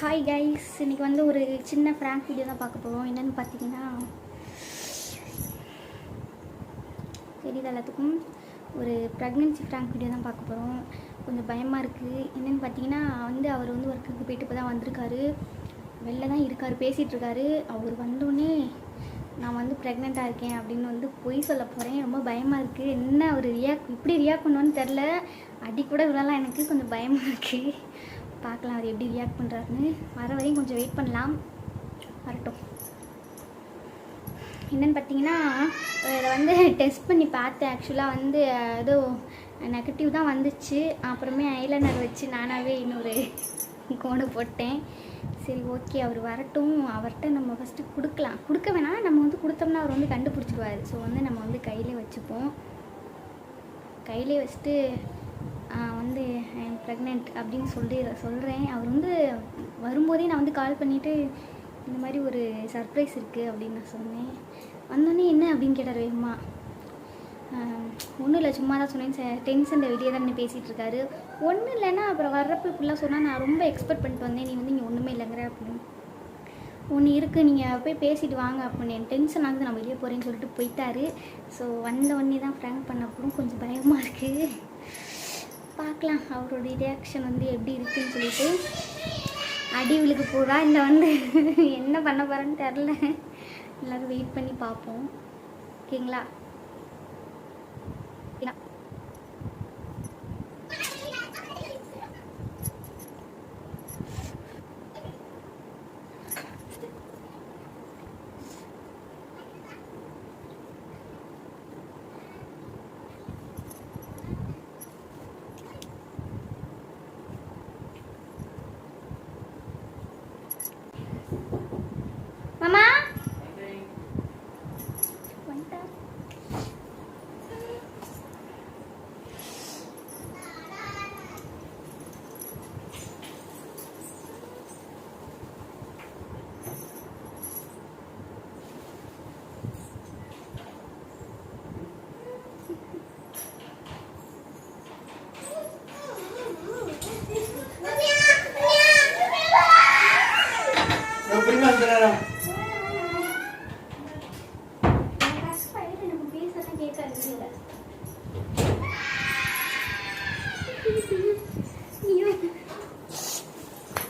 Hi guys இன்றைக்கி வந்து ஒரு சின்ன ஃப்ராங்க் வீடியோ தான் பார்க்க போகிறோம் என்னென்னு பார்த்தீங்கன்னா தெரியுது எல்லாத்துக்கும்? ஒரு ப்ரெக்னென்சி ஃப்ராங்க் வீடியோ தான் பார்க்க போகிறோம் கொஞ்சம் பயமாக இருக்குது என்னென்னு பார்த்தீங்கன்னா வந்து அவர் வந்து ஒர்க்குக்கு போயிட்டு இப்போ தான் வந்திருக்காரு. வெளில தான் இருக்கார் பேசிகிட்ருக்காரு அவர் வந்தோடனே நான் வந்து ப்ரெக்னெண்ட்டாக இருக்கேன் அப்படின்னு வந்து பொய் சொல்ல போகிறேன் ரொம்ப பயமாக இருக்குது என்ன அவர் ரியாக்ட் இப்படி ரியாக்ட் பண்ணுவோன்னு தெரில அடி கூட விழலாம் எனக்கு. கொஞ்சம் பயமாக இருக்குது பார்க்கலாம் அவர் எப்படி ரியாக்ட் பண்ணுறாருன்னு வர வரையும் கொஞ்சம் வெயிட் பண்ணலாம். வரட்டும். என்னென்னு பார்த்தீங்கன்னா இதை வந்து டெஸ்ட் பண்ணி பார்த்தேன். ஆக்சுவலாக வந்து ஏதோ நெகட்டிவ் தான் வந்துச்சு. அப்புறமே ஐலைனர் வச்சு நானாகவே இன்னொரு கோடு போட்டேன். சரி ஓகே அவர் வரட்டும். அவர்கிட்ட நம்ம ஃபஸ்ட்டு கொடுக்கலாம். கொடுக்க வேணாம். நம்ம வந்து கொடுத்தோம்னா அவர் வந்து கண்டுபிடிச்சிடுவார் ஸோ வந்து நம்ம வந்து கையிலே வச்சுப்போம். கையிலே வச்சுட்டு வந்து ஐ எம் ப்ரெக்னென்ட் அப்படின்னு சொல்லி சொல்கிறேன் அவர் வந்து வரும்போதே நான் வந்து கால் பண்ணிவிட்டு இந்த மாதிரி ஒரு சர்ப்ரைஸ் இருக்குது அப்படின்னு நான் சொன்னேன். வந்தோடனே என்ன அப்படின்னு கேட்டார் வேகமா. ஒன்றும் இல்லை சும்மா தான் சொன்னேன் டென்ஷனில் வெளியே தான் பேசிகிட்டு இருக்காரு. ஒன்றும் இல்லைன்னா அப்புறம் வர்றப்ப இப்படிலாம் சொன்னால் நான் ரொம்ப எக்ஸ்பெக்ட் பண்ணிட்டு வந்தேன். நீ வந்து இங்கே ஒன்றுமே இல்லைங்கிற அப்படின்னு. ஒன்று இருக்குது நீங்கள் போய் பேசிட்டு வாங்க அப்படின்னு. டென்ஷன் ஆகுது. நான் வெளியே போகிறேன்னு சொல்லிட்டு போயிட்டாரு. ஸோ வந்த உடனே தான் ஃப்ராங்க் அப்புறம் கொஞ்சம் பயமாக இருக்குது பார்க்கலாம் அவரோட ரியாக்ஷன் வந்து எப்படி இருக்குன்னு சொல்லிட்டு. அடி விழுக்கு போதா இல்லை வந்து என்ன பண்ண போகிறேன்னு தெரில எல்லோரும் வெயிட் பண்ணி பார்ப்போம். ஓகேங்களா? மாமா வந்துட்டா எனக்கு பேசலாம் இல்லை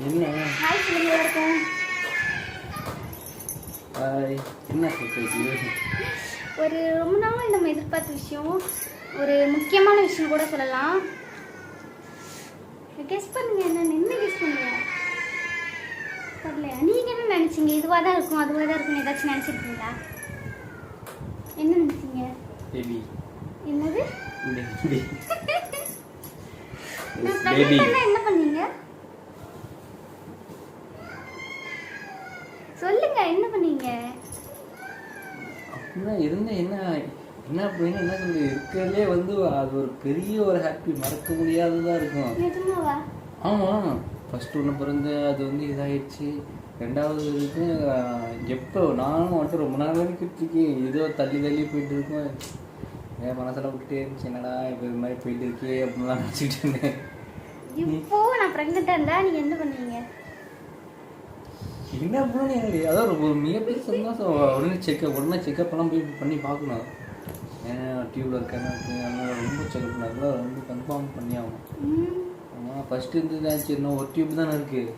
என்ன? ஹாய் என்ன ஒரு ரொம்ப நாள் நம்ம எதிர்பார்த்த விஷயம் ஒரு முக்கியமான விஷயம் கூட சொல்லலாம். கெஸ் பண்ணுங்க என்ன என்ன கெஸ் பண்ணுங்க தெரியல நீங்க என்ன நினைச்சீங்க? இதுவாக தான் இருக்கும் அதுவாக தான் இருக்கும் ஏதாச்சும் நினைச்சிருக்கீங்களா? என்ன நினைச்சீங்க? என்னது? என்ன பண்ணீங்க? சொல்லுங்க என்ன பண்ணீங்க? அப்படின்னா இருந்த என்ன என்ன அப்படின்னு என்ன சொல்லி இருக்கிறதுலே வந்து அது ஒரு பெரிய ஒரு ஹாப்பி மறக்க முடியாததா இருக்கும். நிஜமாவா? ஃபர்ஸ்ட் ஒன்று பிறந்து அது வந்து இதாயிடுச்சு. ரெண்டாவது ஆஹ், எப்போ? நானும் வந்துட்டு ரொம்ப நாள் வரைக்கும் ஏதோ தள்ளி தள்ளி போயிட்டு இருக்கோம். என் மனசில் விட்டுட்டே இருந்துச்சு. என்னடா இப்போ இது மாதிரி போயிட்டு இருக்கே அப்படின்லாம் நினச்சிட்டு இருந்தேன். இப்போ நான் ப்ரெக்னெண்ட்டாக இருந்தா நீங்க என்ன பண்ணுவீங்க என்ன பண்ணு அதான் ஒரு மிகப்பெரிய சந்தோஷம். உடனே செக்அப் உடனே செக்அப் எல்லாம் போய் பண்ணி பார்க்கணும். ஏன்னா டியூப்ல இருக்கான்னு இருக்கு அதனால ரொம்ப செக்அப் பண்ணாங்களோ ரொம்ப கன்ஃபார்ம் பண்ணி ஆகணும் ஆமாம் ஃபஸ்ட்டு இருந்துச்சு. இன்னும் ஒரு டியூப் தானே இருக்கு.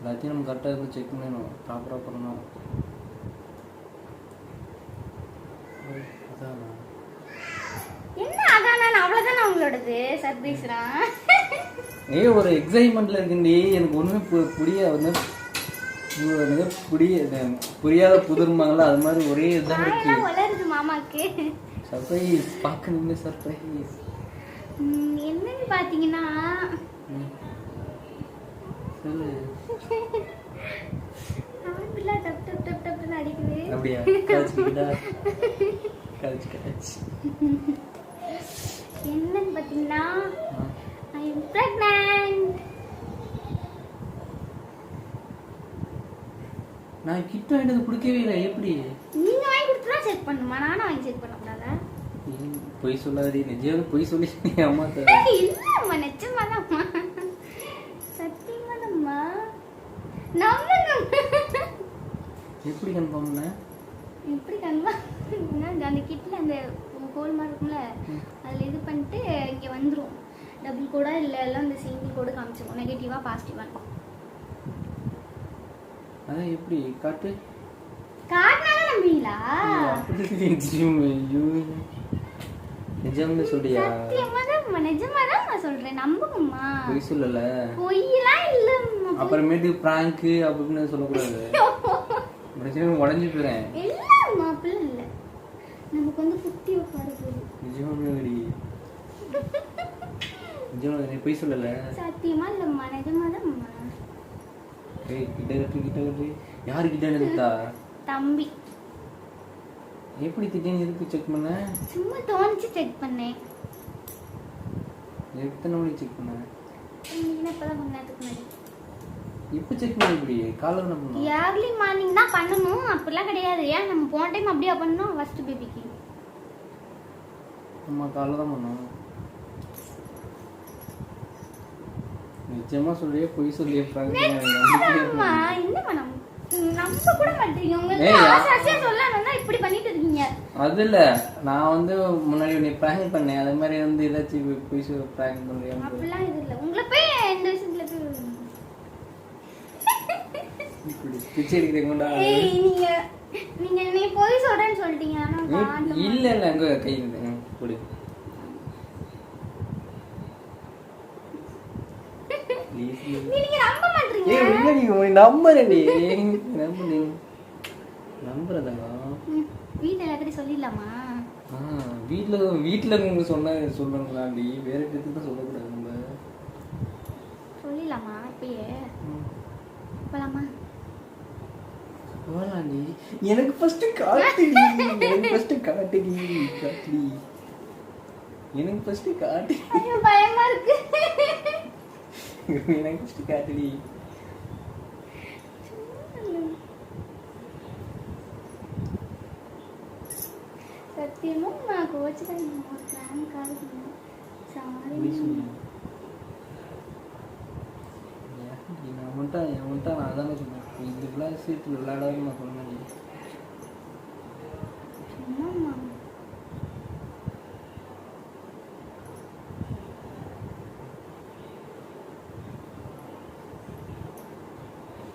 எல்லாத்தையும் நம்ம கரெக்டாக இருந்து செக் பண்ணணும். ப்ராப்பராக பண்ணணும். அதான். என்ன அதான்? அவ்வளோதானே உங்களோடது சர்ப்ரைஸ்லாம் ஏய் ஒரு எக்ஸைட்மெண்ட்ல இருக்குண்டி எனக்கு பு- புரிய வந்து புரிய புரியாத புதிர்மாங்களா அது மாதிரி ஒரே இதாக இருக்கு. வளருது மாமாக்கு. சர்ப்ரைஸ் பார்க்கணுமே சர்ப்ரைஸ் என்னன்னு பார்த்தீங்கன்னா அப்படியா? கழிச்சு கழிச்சு என்னன்னு பார்த்தீங்கன்னா ஐ எம் ப்ரெக்னென்ட் நான் கிட்ட வாங்கிட்டு வந்து கொடுக்கவே இல்லை. எப்படி? நீங்க வாங்கி கொடுத்தா செக் பண்ணுமா? நானும் வாங்கி செக் பண்ண கூடாதா பொய் சொல்லாதே நிஜம் பொய் சொல்லி அம்மா தர எப்படி கன்ஃபார்ம் எப்படி கன்வா அந்த கிட்டில் அந்த ஹோல் மாதிரி இருக்கும்ல அதில் இது பண்ணிட்டு இங்கே வந்துடும் டபுள் கோடா இல்லை எல்லாம் இந்த சிங்கிள் கோடு காமிச்சிடும் நெகட்டிவாக பாசிட்டிவாக அதான் எப்படி? காட்டு? காட்டினாலும் நம்புவீங்களா. நிஜம்னு சொல்றியா? நிஜமா தான் நான் சொல்றேன். நம்புங்கம்மா. பொய் சொல்லல. பொய்யெல்லாம் இல்லம்மா. அப்புறமேட்டு பிராங்க் அப்படின்னு சொல்லக்கூடாது. பிரச்சனை உடஞ்சி போயிறேன் இல்லம்மா அப்படிலாம் இல்லை. நமக்கு வந்து குத்தி உட்கார போகுது நிஜமாடி நிஜமா நீ பொய் சொல்லல. சத்தியமா இல்லம்மா நிஜமா தான்மா ஏய் கிட்ட கட்டு கிட்ட கட்டு யாரு கிட்ட நிறுத்தா தம்பி. எப்படி திடீர்னு எதுக்கு செக் பண்ண? சும்மா தோணிச்சு செக் பண்ணேன். எத்தனை மணிக்கு செக் பண்ண? நீங்க இப்பதான் கொஞ்ச நேரத்துக்கு முன்னாடி இப்போ செக் பண்ண இப்படி காலைல என்ன பண்ணோம் ஏர்லி மார்னிங் தான் பண்ணணும். அப்படிலாம் கிடையாது. ஏன்? நம்ம போன டைம் அப்படியே பண்ணோம். ஃபர்ஸ்ட் பேபிக்கு அம்மா காலைல தான் பண்ணோம். நிச்சயமா சொல்லியே பொய் சொல்லியே பிராங்க் அம்மா என்னம்மா நம்ப கூட மாட்டீங்க. உங்களுக்கு சொல்லணும்னா இப்படி பண்ணிட்டு இருக்கீங்க. அது இல்ல. நான் வந்து முன்னாடி நீ பிராங்க் பண்ணேன். அதே மாதிரி வந்து ஏதாச்சும் பொய் சொல்ல பிராங்க் பண்ணுறியா அப்படிலாம் இது இல்லை. உங்களை போய் இந்த விஷயத்துல போய் இப்படி பிச்சை எடுக்கிறீங்கடா ஏய் நீங்க நீங்க நீ போய் சொல்றேன்னு சொல்லிட்டீங்க. இல்ல இல்ல அங்க கை கொடு. நீங்க நம்ப மாட்டீங்க. ஏய் இல்ல நீ உன்னை நம்புறேன்டி. நம்பு நீ நம்புறதாங்க ம், வீட்ல எல்லாத்தையும் சொல்லிடலாமா? ஆ வீட்ல வீட்ல உங்களுக்கு சொன்ன சொல்லணுங்களாண்டி வேற இடத்துல தான் சொல்லக்கூடாது நம்ம. சொல்லிடலாமா இப்பயே. போலாமா? போலாண்டி எனக்கு ஃபர்ஸ்ட் காட்டுடி எனக்கு ஃபர்ஸ்ட் காட்டுடி காட்டுடி எனக்கு ஃபர்ஸ்ட் காட்டு ஐயோ பயமா இருக்கு எனக்கு ஃபர்ஸ்ட் காட்டுடி சத்தியமா நான் கோச்சுக்கிறேன் பிராங்க் ஆகுது சாரி அப்படி சொல்லு. ஏன்டி, நான் மட்டும் என் இந்த விளையாட்டு விளையாடாதுன்னு நான் சொன்னேன் சும்மாம்மா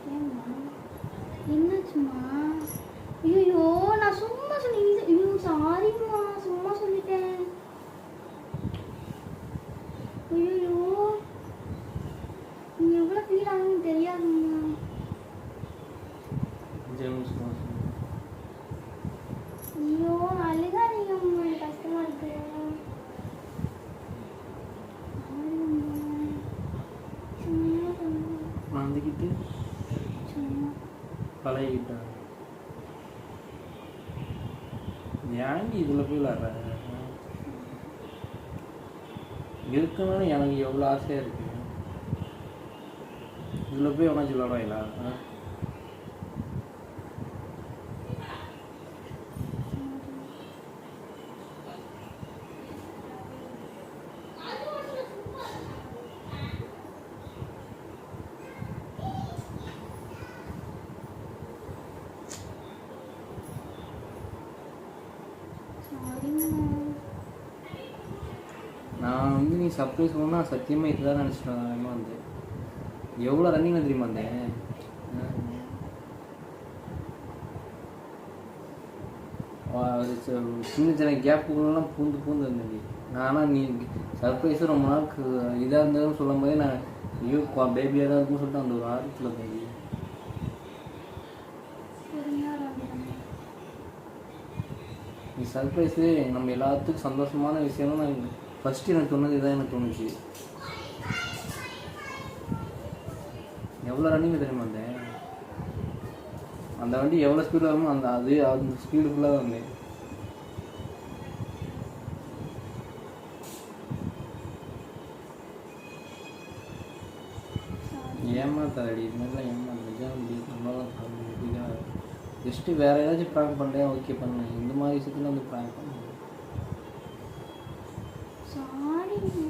ஏம்மா என்னாச்சும்மா ஐயோ நான் சும்மா சொன்னேன் ஐயோ சாரிம்மா சும்மா சொல்லிட்டேன் ஐயோ நீ எவ்வளோ ஃபீல் ஆகுன்னு தெரியாதும்மா ஜேம்ஸ் மாசம் ஐயோ அழுகாதீங்கம்மா எனக்கு கஷ்டமா இருக்கு சாரிம்மா. சும்மா சொன்னேன். வந்துக்கிட்டு சும்மா பழகிட்டாங்க. ஏன்டி இதில் போய் விளாட்ற? இருக்கணும்னு எனக்கு எவ்வளோ ஆசையாக இருக்கு. இதில் போய் உனக்கு விளாடுவாங்களா நீ சர்ப்ரைஸ் பண்ணால் சத்தியமாக இதுதான் நினச்சிட்டேன் வந்து. எவ்வளோ ரன்னிங்கில் தெரியுமா வந்தேன் சின்ன சின்ன கேப்புகளெல்லாம் பூந்து பூந்து வந்தேன் நானும் நீ சர்ப்ரைஸும் ரொம்ப நாளுக்கு இதாக இருந்ததுன்னு சொல்லும் போதே நான் ஐயோ பேபியாக தான் இருக்குன்னு சொல்லிட்டு அந்த ஒரு ஆர்வத்தில் போய் நீ. சர்ப்ரைஸு நம்ம எல்லாத்துக்கும் சந்தோஷமான விஷயம்னு நான் ஃபஸ்ட்டு எனக்கு சொன்னது இதான் எனக்கு தோணுச்சு. எவ்வளோ ரன்னிங் தெரியுமா அந்த? அந்த வண்டி எவ்வளோ ஸ்பீடில் வருமோ அந்த அது அந்த ஸ்பீடு ஃபுல்லாக தான் வந்தேன் ஏமாத்தாடி இதுமாதிரிலாம் மாதிரிலாம் நம்மளால முடியாது ஜஸ்ட்டு வேறு ஏதாச்சும் ப்ராங்க் பண்ணுறேன் ஓகே பண்ணேன் இந்த மாதிரி விஷயத்துல வந்து ப்ராங்க் பண்ணேன் Woo!